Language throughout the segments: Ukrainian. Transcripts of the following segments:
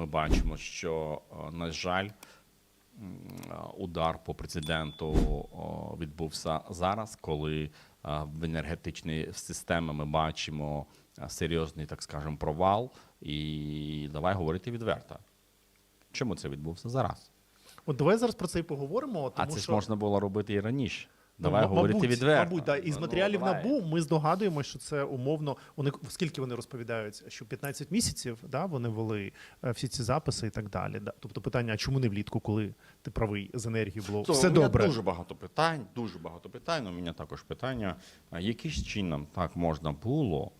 ми бачимо, що, е, на жаль, е, удар по президенту відбувся зараз, коли е, в енергетичній системі ми бачимо серйозний, так скажемо, провал. І давай говорити відверто. Чому це відбувся зараз? От давай зараз про це і поговоримо. А Тому це ж можна було робити і раніше. Ну, Давай ма- говорити мабуть, відверто. Мабуть, да. Із Ну, матеріалів давай. НАБУ ми здогадуємо, що це умовно. Вони скільки вони розповідають, що 15 місяців да, вони вели е, всі ці записи і так далі. Да. Тобто питання, а чому не влітку, коли ти правий з енергією було То, все у мене добре? Дуже багато питань, дуже багато питань. У мене також питання. а Яким чином так можна було?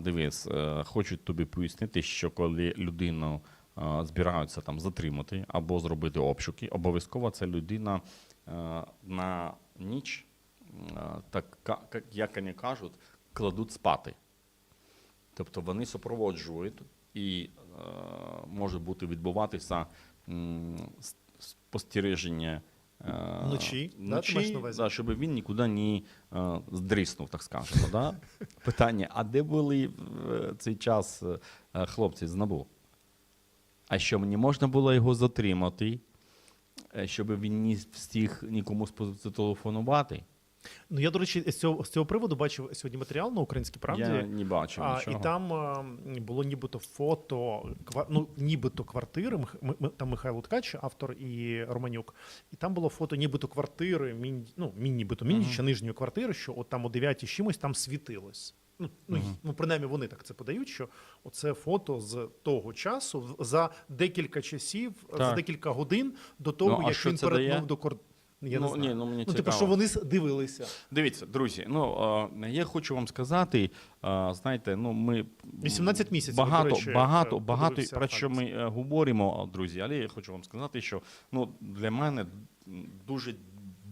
Дивись, е, хочу тобі пояснити, що коли людину е, збираються там затримати або зробити обшуки, обов'язково ця людина на ніч, е, так як- вони кажуть, кладуть спати. Тобто вони супроводжують і е, може бути відбуватися спостереження е, Вночі, да, да, щоб він нікуди не здріснув, так скажемо. Да? Питання: а де були в цей час хлопці з НАБУ? А що мені можна було його затримати, щоб він не встиг нікому зателефонувати? Ну я до речі, з цього з цього приводу бачив сьогодні матеріал на українській правді. Я не бачив А, нічого. і там а, було нібито фото, ква- ну, нібито квартири. Ми- ми- Там Михайло Ткач, автор і Романюк. І там було фото нібито квартири, мін, ну, мін, нібито мініча, нижньої квартири, що от там о 9 чимось там світилось. Ну, ну, й- ну, принаймні вони так це подають, що оце фото з того часу за декілька часів, за декілька годин до того, Ну, як він перетнув до кордону. Я Ну, не знаю. ні, ну, мені типу, що вони дивилися. Дивіться, друзі. Ну е, я хочу вам сказати, е, знаєте, ну ми 18 місяців, багато, до речі, багато, е, багато про що ми е, говоримо, друзі. Але я хочу вам сказати, що ну для мене дуже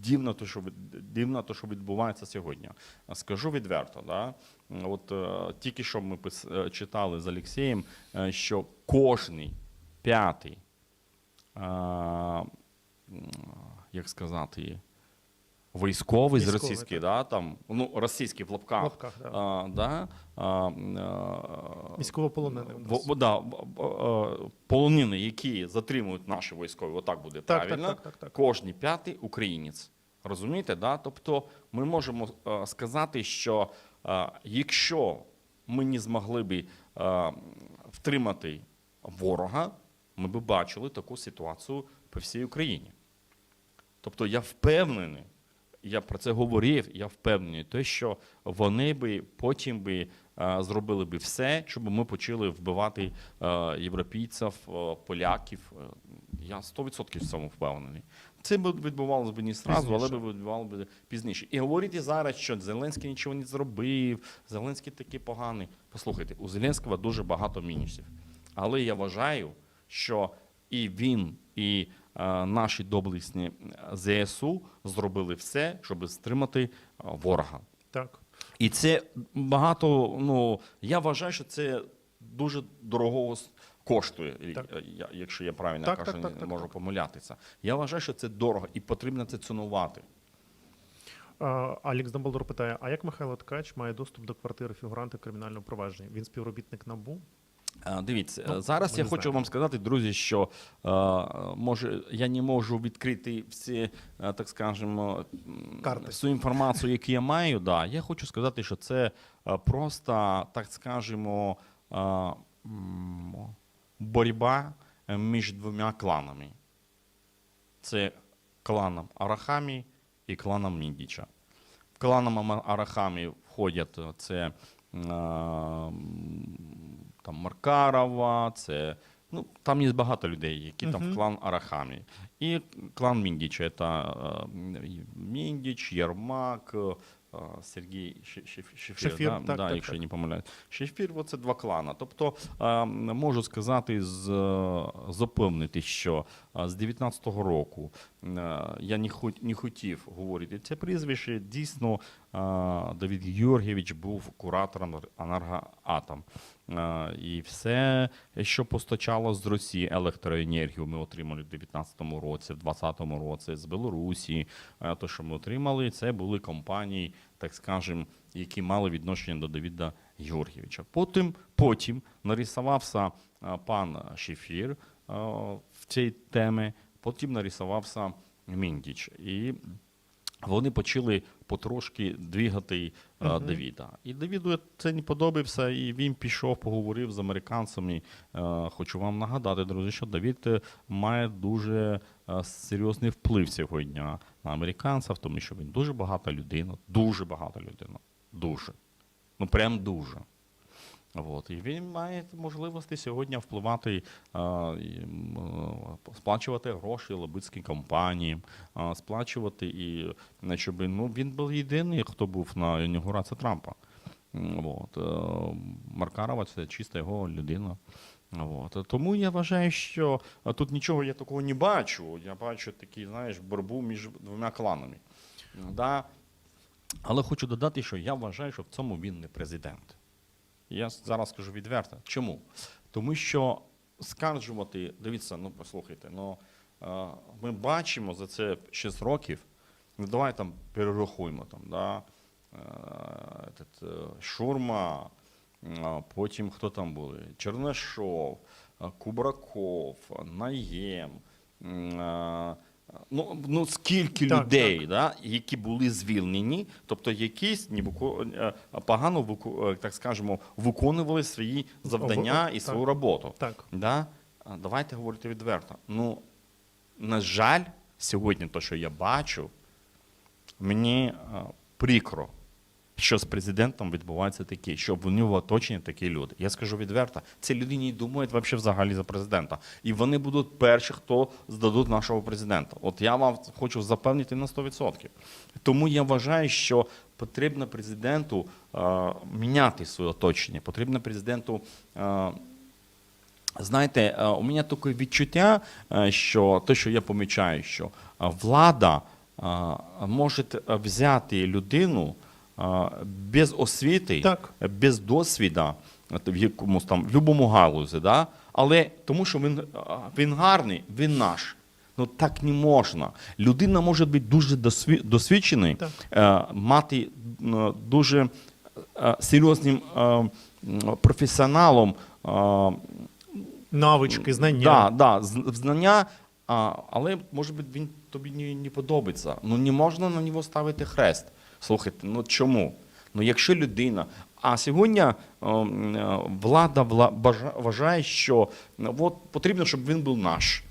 дивно, то що дивно, то, що відбувається сьогодні. Скажу відверто, да. От е, тільки що ми е, читали з Олексієм, е, що кожний п'ятий. як сказати, військовий з Військовий, російський, да, там, ну, російський в лапках, В лапках, да. а, да, а, а, Військовополонений у в- нас. в- да, е, полонини, які затримують наші військові, отак буде Так, правильно, так, так, так, так. кожний п'ятий українець. Розумієте, да? Тобто ми можемо е, сказати, що е, якщо ми не змогли би е, втримати ворога, ми б бачили таку ситуацію по всій Україні. Тобто я впевнений, я про це говорив, я впевнений, те, що вони би потім би зробили би все, щоб ми почали вбивати е, європейців, е, поляків. Е, Я 100% в цьому впевнений. Це б відбувалося б не зразу, але б відбувалося б пізніше. І говорити зараз, що Зеленський нічого не зробив, Зеленський такий поганий. Послухайте, у Зеленського дуже багато мінусів. Але я вважаю, що і він, і е, наші доблесні ЗСУ зробили все, щоб стримати е, ворога. Так. І це багато. Ну я вважаю, що це дуже дорого коштує, Так. якщо я правильно Так, кажу, так, не так, так, можу так. помилятися. Я вважаю, що це дорого і потрібно це цінувати. Алікс Дамблдор питає: а як Михайло Ткач має доступ до квартири фігуранта кримінального провадження? Він співробітник НАБУ? Дивіться, Ну, зараз я не хочу знаємо. вам сказати, друзі, що е, може я не можу відкрити всі, е, так скажемо, Карти. всю інформацію, яку я маю. Да. Я хочу сказати, що це просто, так скажемо, е, боротьба між двома кланами. Це кланом Арахамі і кланом Міндіча. В кланом Арахамі входять це Маркарова, це ну там є багато людей, які там в клан Арахамі. І клан Міндіч це е, Міндіч, Єрмак, е, Сергій Шеф- Шеф- Шефір, Шефір, да, так, да, так, якщо так. я не помиляюсь. Шефір це два клана. Тобто е, можу сказати з е, запевнити, що з 19-го року е, я не, не хотів говорити це прізвище. Дійсно, Давид Георгійович був куратором енергоатом. Е, І все, що постачало з Росії електроенергію, ми отримали в 19-му році, в 20-му році, з Білорусі. То, що ми отримали, це були компанії, так скажемо, які мали відношення до Давіда Георгійовича. Потім, потім нарисувався пан Шефір в цій темі, потім нарисувався Міндіч. І вони почали потрошки двигати е, Давіда. І Давіду це не подобався, і він пішов, поговорив з американцями. Е, хочу вам нагадати, друзі, що Давід має дуже е, серйозний вплив сьогодні на американців, тому що він дуже багата людина, дуже багата людина. Дуже. Ну прям дуже. От. І він має можливості сьогодні впливати, м, е, сплачувати гроші лобицьким компаніям, сплачувати і е, щоб ну, він був єдиний, хто був на інаугурації Трампа. От. е, Маркарова це чиста його людина. От. Тому я вважаю, що тут нічого я такого не бачу. Я бачу такий, знаєш, боротьбу між двома кланами. Да? Але хочу додати, що я вважаю, що в цьому він не президент. Я зараз скажу відверто. Чому? Тому що скаржувати, дивіться, ну послухайте, ну ми бачимо за це 6 років. Ну давай там перерахуємо там, да, е, Шурма, потім хто там були? Чернешов, Кубраков, Наєм. Е, Ну, ну скільки Так, людей, Да, які були звільнені, тобто якісь ні е, погано е, так скажемо, виконували свої завдання О, і свою так. роботу. Так. Да? Давайте говорити відверто. Ну, на жаль, сьогодні те, що я бачу, мені прикро, що з президентом відбувається таке, що в нього оточені такі люди. Я скажу відверто, ці люди не думають взагалі за президента. І вони будуть перші, хто здадуть нашого президента. От я вам хочу запевнити на 100%. Тому я вважаю, що потрібно президенту а, міняти своє оточення, потрібно президенту. а, Знаєте, е, у мене таке відчуття, е, що те, що я помічаю, що е, влада е, може е, взяти людину е, без освіти, Так. без досвіду в якомусь там в будь-якому галузі, да? але тому, що він, він гарний, він наш. Ну так не можна. Людина може бути дуже досві- досвідчений, Так. е, мати дуже е, серйозним е, професіоналом. Навички, знання. Да, да, знання, але може бути він тобі не, не подобається. Ну не можна на нього ставити хрест. Слухайте, ну чому? Ну якщо людина. А сьогодні е, е, влада вважає, що ну, от, потрібно, щоб він був наш.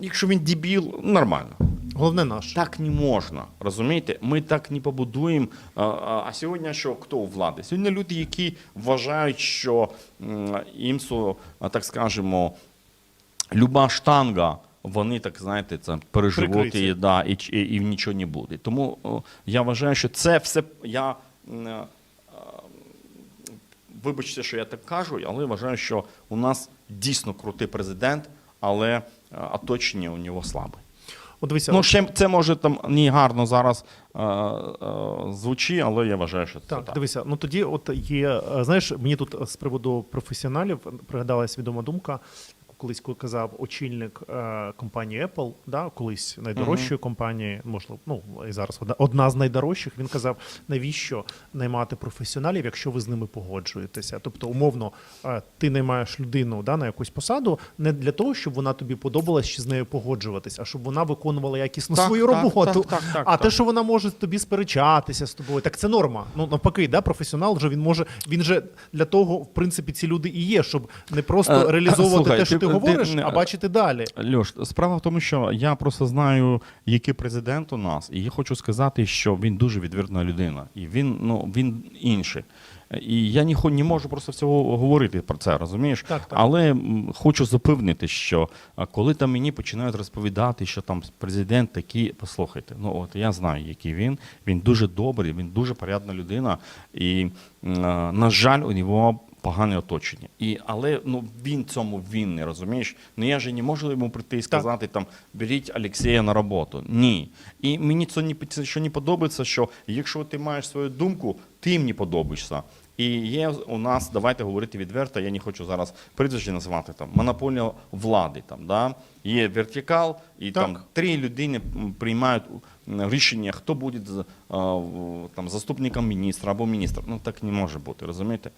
Якщо він дебіл, нормально. Головне наш. Так не можна, розумієте? Ми так не побудуємо. А сьогодні що хто у влади? Сьогодні люди, які вважають, що їм, так скажемо, люба штанга, вони так знаєте, це переживуть і, да, і, і, і нічого не буде. Тому о, я вважаю, що це все я. е, Вибачте, що я так кажу, але вважаю, що у нас дійсно крутий президент, але е, оточення у нього слабе. От дивися, Ну, ще це може там не гарно зараз е, е, звучить, але я вважаю, що це Так, так. дивися, ну тоді от є, е, знаєш, мені тут е, з приводу професіоналів пригадалась відома думка, колись коли казав очільник е, компанії Apple, да, колись найдорожчої компанії, можливо, ну і зараз одна, одна з найдорожчих. Він казав, навіщо наймати професіоналів, якщо ви з ними погоджуєтеся. Тобто, умовно, е, ти наймаєш людину да, на якусь посаду не для того, щоб вона тобі подобалась чи з нею погоджуватись, а щоб вона виконувала якісно Так, свою так, роботу. так, так, так, а так. те, що вона може тобі сперечатися з тобою, так це норма. Ну навпаки, да, професіонал вже він може. Він же для того, в принципі, ці люди і є, щоб не просто Е, реалізовувати слухай, те, що ти, ти- говориш, не- а бачити далі. Льош, справа в тому, що я просто знаю, який президент у нас, і я хочу сказати, що він дуже відвертна людина, і він ну він інший. І я не, хо- не можу просто всього говорити про це, розумієш? Так, так. Але хочу запевнити, що коли там мені починають розповідати, що там президент такий, послухайте, ну от я знаю, який він. Він дуже добрий, він дуже порядна людина. І, на жаль, у нього погане оточення. І, але ну, він цьому винний, розумієш? Ну я же не можу йому прийти і сказати, там, беріть Олексія на роботу. Ні. І мені це не, що не подобається, що якщо ти маєш свою думку, ти їм не подобаєшся. І є у нас, давайте говорити відверто, я не хочу зараз прізвище називати там монополія влади. Там да є вертикал, і Так. там три людини приймають рішення, хто буде там заступником міністра або міністра. Ну так не може бути, розумієте?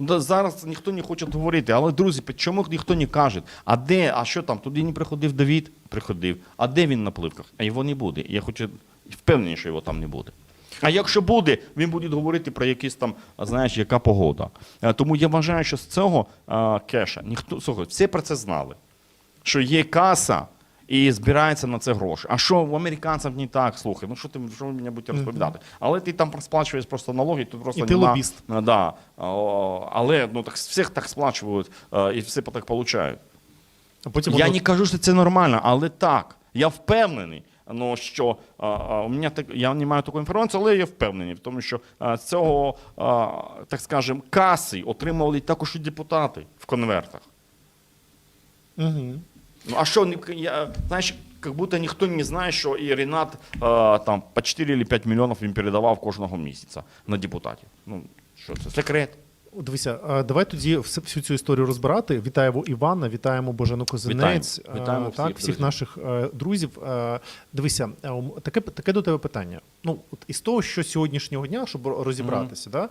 Зараз ніхто не хоче говорити, але друзі, чому ніхто не каже? А де, а що там? Туди не приходив Давід? Приходив. А де він на пливках? А його не буде. Я хочу впевнений, що його там не буде. А якщо буде, він буде говорити про якісь там, знаєш, яка погода. Е, Тому я вважаю, що з цього е, кеша ніхто слухай, всі про це знали. Що є каса і збирається на це гроші. А що в американців не так, слухай, ну що ти що ви мені будете розповідати? Але ти там сплачуєш просто налоги, тут просто І ти нема- лобіст. Е, Да. Але ну так всіх так сплачують е, і всі так получають. А потім Я воно- не кажу, що це нормально, але так. Я впевнений. Ну що а, а, у мене так я не маю такої інформації, але я впевнений в тому, що з цього, а, так скажем, каси отримували також і депутати в конвертах. Мгм. Ну а що ні- я, знаєш, як будто ніхто не знає, що і Ренат а, там по 4 чи 5 мільйонів він передавав кожного місяця на депутатів. Ну що це секрет? Дивися, давай тоді всю цю історію розбирати. Вітаємо Івана, вітаємо Божену Козинець, Вітаємо. Вітаємо а, всіх так, всіх друзів. наших е, друзів. Е, Дивися, е, таке, таке до тебе питання. Ну, от із того, що сьогоднішнього дня, щоб розібратися, да,